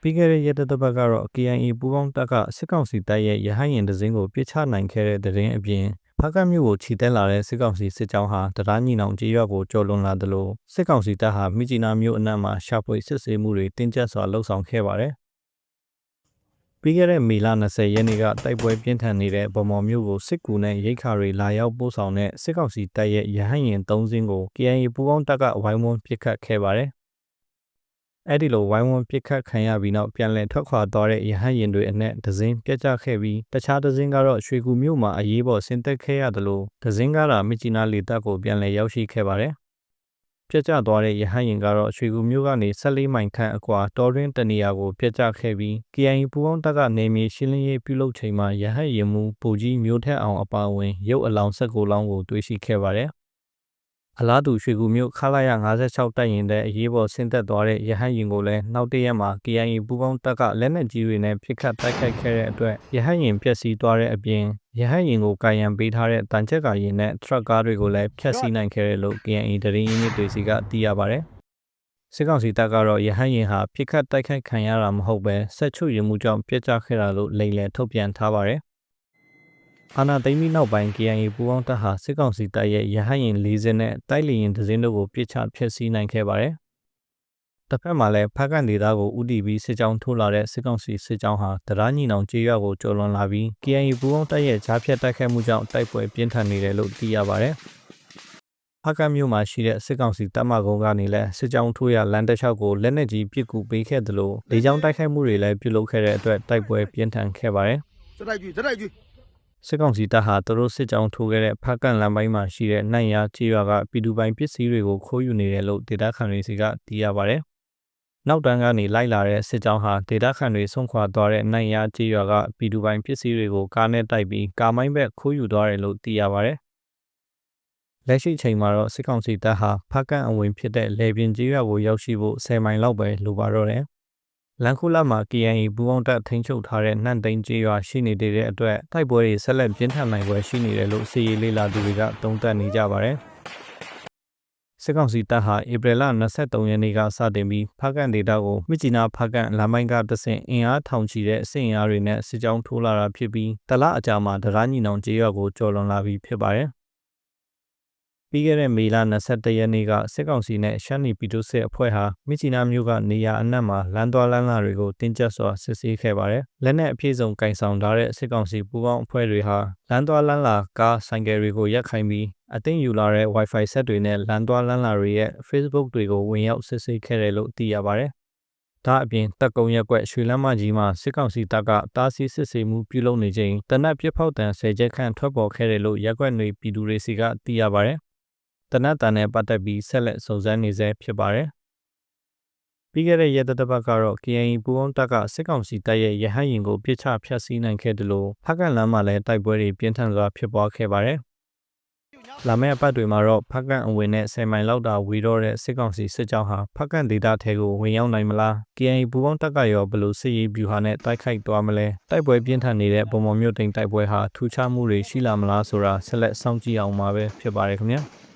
ပြီးခဲ့တဲ့ရက်သတ္တပတ်ကတော့ KIA ပူးပေါင်းတပ်ကစစ်ကောင်စီတပ်ရဲ့ရဟတ်ယာဉ်တစ်စင်းကိုပြစ်ချနိုင်ခဲ့တဲ့တဲ့ရင်အပြင်ဖားကတ်မြို့ကိုခြိတက်လာတဲ့စစ်ကောင်စီစစ်ကြောင်းဟာတရားညီနောင်ကြေးရွာကိုကျော်လွန်လာသလိုစစ်ကောင်စီတပ်ဟာမြစ်ကြီးနားမြို့အနှံ့မှာရှာဖွေစစ်ဆေးမှုတွေတင်းကျပ်စွာလှုပ်ဆောင်ခဲ့ပါတယ်။ပြီးခဲ့တဲ့မေလ20ရက်နေ့ကတိုက်ပွဲပြင်းထန်နေတဲ့ဗမော်မြို့ကိုစစ်ကူနဲ့ရိတ်ခါတွေလာရောက်ပို့ဆောင်တဲ့စစ်ကောင်စီတပ်ရဲ့ရဟတ်ယာဉ်၃စင်းကို KIA ပူးပေါင်းတပ်ကဝိုင်းဝန်းပစ်ခတ်ခဲ့ပါတယ်။ အဲ့ဒီလိုဝိုင်းဝန်းပစ်ခတ်ခံရပြီးနောက်ပြန်လည်ထွက်ခွာသွားတဲ့ရဟတ်ယာဉ်တွေအနက်ဒဇင်းပြတ်ကျခဲ့ပြီးတခြားဒဇင်းကတော့ရွှေကူမြို့မှာအရေးပေါ်ဆင်းသက်ခဲ့ရတယ်လို့ဒဇင်းကတော့မြစ်ကြီးနားလေတပ်ကိုပြန်လည်ရောက်ရှိခဲ့ပါတယ်။ပြတ်ကျသွားတဲ့ရဟတ်ယာဉ်ကတော့ရွှေကူမြို့ကနေ14မိုင်ခန့်အကွာတော်ရင်းတနေရာကိုပြတ်ကျခဲ့ပြီး KIA ပူပေါင်းတပ်ကနေမြေရှင်းလင်းရေးပြုလုပ်ချိန်မှာရဟတ်ယာဉ်မူပူကြီးမျိုးထက်အောင်အပါအဝင်ရုပ်အလောင်း16လောင်းကိုတွေ့ရှိခဲ့ပါတယ် အလားတူရွှေကူမြို့ခလာရ56တိုက်ရင်တဲ့အရေးပေါ်ဆင်းသက်သွားတဲ့ရဟတ်ရင်ကိုလည်းနောက်တရက်မှာ KIA ပူးပေါင်းတပ်ကလက်နက်ကြီးတွေနဲ့ပစ်ခတ်တိုက်ခိုက်ခဲ့တဲ့အတွက်ရဟတ်ရင်ပျက်စီးသွားတဲ့အပြင်ရဟတ်ရင်ကိုကာယံပေးထားတဲ့တန်ချက်ကာရင်နဲ့ထရက်ကားတွေကိုလည်းဖျက်ဆီးနိုင်ခဲ့တယ်လို့ KIA တရင်ရင်းမြစ်တွေစီကသိရပါတယ်စစ်ကောင်စီတပ်ကတော့ရဟတ်ရင်ဟာပြစ်ခတ်တိုက်ခိုက်ခံရတာမဟုတ်ပဲဆက်ချွရမှုကြောင့်ပြစ်ကျခဲ့တာလို့လိမ်လည်ထုတ်ပြန်ထားပါတယ် အာနာသိမ်းပြီးနောက်ပိုင်း KIA ပူးပေါင်းတပ်ဟာ စစ်ကောင်စီတပ်ရဲ့ ရဟတ်ယာဉ် ၄ စင်းနဲ့ တိုက်လေယာဉ်တစ်စင်းတို့ကို ပစ်ချဖျက်ဆီးနိုင်ခဲ့ပါတယ်။တစ်ဖက်မှာလည်းဖက်ကန်ဒေသကိုဥတီပြီး စစ်ကြောင်းထိုးလာတဲ့ စစ်ကောင်စီစစ်ကြောင်းဟာတရားညီနောင်ကြေးရွာကို ကျော်လွန်လာပြီး KIA ပူးပေါင်းတပ်ရဲ့ဂျားဖြတ်တိုက်ခိုက်မှုကြောင့် တိုက်ပွဲပြင်းထန်နေတယ်လို့ သိရပါတယ်။ဖကတ်မြို့မှာရှိတဲ့ စစ်ကောင်စီတပ်မကုန်းကနေလည်း စစ်ကြောင်းထိုးရလမ်းတစ်လျှောက်ကို လက်နက်ကြီးပစ်ကူပေးခဲ့တယ်လို့လေကြောင်းတိုက်ခိုက်မှုတွေလည်း ပြုလုပ်ခဲ့တဲ့အတွက် တိုက်ပွဲပြင်းထန်ခဲ့ပါတယ်။စတိုက်ကြီးစတိုက်ကြီး စစ်ကောင်စီတပ်ဟာသူတို့စစ်ကြောင်းထိုးခဲ့တဲ့ဖားကန်လမ်းပိုင်းမှာရှိတဲ့နိုင်ရချေရွာကပြည်သူပိုင်ပစ္စည်းတွေကိုခိုးယူနေတယ်လို့ဒေတာခန်တွေစီကသိရပါဗျ။နောက်တန်းကနေလိုက်လာတဲ့စစ်ကြောင်းဟာဒေတာခန်တွေဆုံးခွာသွားတဲ့နိုင်ရချေရွာကပြည်သူပိုင်ပစ္စည်းတွေကိုကားနဲ့တိုက်ပြီးကာမိုင်းဘက်ခိုးယူသွားတယ်လို့သိရပါဗျ။လက်ရှိချိန်မှာတော့စစ်ကောင်စီတပ်ဟာဖားကန်အဝင်ဖြစ်တဲ့လေပြင်းကြီးရွာကိုရောက်ရှိဖို့10မိုင်လောက်ပဲလိုပါတော့တယ်။ လန်ခုလာမှာ KIA ပူးပေါင်းတပ်ထိန်းချုပ်ထားတဲ့နှံ့သိန်းကျေးရွာရှိနေတဲ့အတွက်တိုက်ပွဲတွေဆက်လက်ပြင်းထန်နိုင်ပွဲရှိနေတယ်လို့စီရေးလေးလာသူတွေကသုံးသပ်နေကြပါတယ်။စစ်ကောင်စီတပ်ဟာဧပြီလ23ရက်နေ့ကစတင်ပြီးဖားကန်ဒေတာကိုမြစ်ကြီးနားဖားကန်လမ်းပိုင်းကတဆင့်အင်အားထောင်ချီတဲ့စစ်အင်အားတွေနဲ့စစ်ကြောင်းထိုးလာတာဖြစ်ပြီးတလအကြာမှာဒရာညီနောင်ကျေးရွာကိုကျော်လွန်လာပြီးဖြစ်ပါတယ် ပြီးခဲ့တဲ့မေလ22ရက်နေ့ကစစ်ကောင်စီနဲ့ရှမ်းနီပြည်သူ့စစ်အဖွဲ့ဟာမြစ်ချီနာမြို့ကနေရာအနှံ့မှာလမ်းသွားလမ်းလာတွေကိုတင်းကျပ်စွာစစ်ဆေးခဲ့ပါတယ်။လက်နက်အပြည့်စုံကင်ဆောင်ထားတဲ့စစ်ကောင်စီပူးပေါင်းအဖွဲ့တွေဟာလမ်းသွားလမ်းလာကားဆိုင်ကယ်တွေကိုရက်ခိုင်းပြီးအသိယူလာတဲ့ Wi-Fi ဆက်တွေနဲ့လမ်းသွားလမ်းလာတွေရဲ့ Facebook တွေကိုဝင်ရောက်စစ်ဆေးခဲ့တယ်လို့သိရပါတယ်။ဒါအပြင်တက်ကုံရက်ွက်ရွှေလမ်းမကြီးမှာစစ်ကောင်စီတပ်ကတားဆီးစစ်ဆေးမှုပြုလုပ်နေချိန်တနက်ပြစ်ဖောက်တံဆယ်ချက်ခန့်ထွက်ပေါ်ခဲ့တယ်လို့ရက်ွက်တွေပြည်သူတွေစီကသိရပါတယ် တနတ်တန်နဲ့ပတ်သက်ပြီးဆက်လက်စုံစမ်းနေဆဲဖြစ်ပါတယ်။ပြီးခဲ့တဲ့ရက်သတ္တပတ်ကတော့ KNY ပူးပေါင်းတပ်ကစစ်ကောင်စီတပ်ရဲ့ရဟတ်ယာဉ်ကိုပြစ်ချဖျက်ဆီးနိုင်ခဲ့တယ်လို့ဖက်ကန်လမ်းမှာလည်းတိုက်ပွဲတွေပြင်းထန်စွာဖြစ်ပွားခဲ့ပါတယ်။လာမယ့်အပတ်တွေမှာတော့ဖက်ကန်အဝင်နဲ့10မိုင်လောက်တာဝေတော့တဲ့စစ်ကောင်စီစစ်ကြောင်းဟာဖက်ကန်ဒေသထဲကိုဝင်ရောက်နိုင်မလား KNY ပူပေါင်းတပ်ကရောဘလို့စစ်ရေးဗျူဟာနဲ့တိုက်ခိုက်သွားမလဲတိုက်ပွဲပြင်းထန်နေတဲ့ပုံပေါ်မြို့တိမ်တိုက်ပွဲဟာထူးခြားမှုတွေရှိလာမလားဆိုတာဆက်လက်စောင့်ကြည့်အောင်ပါပဲဖြစ်ပါတယ်ခင်ဗျာ။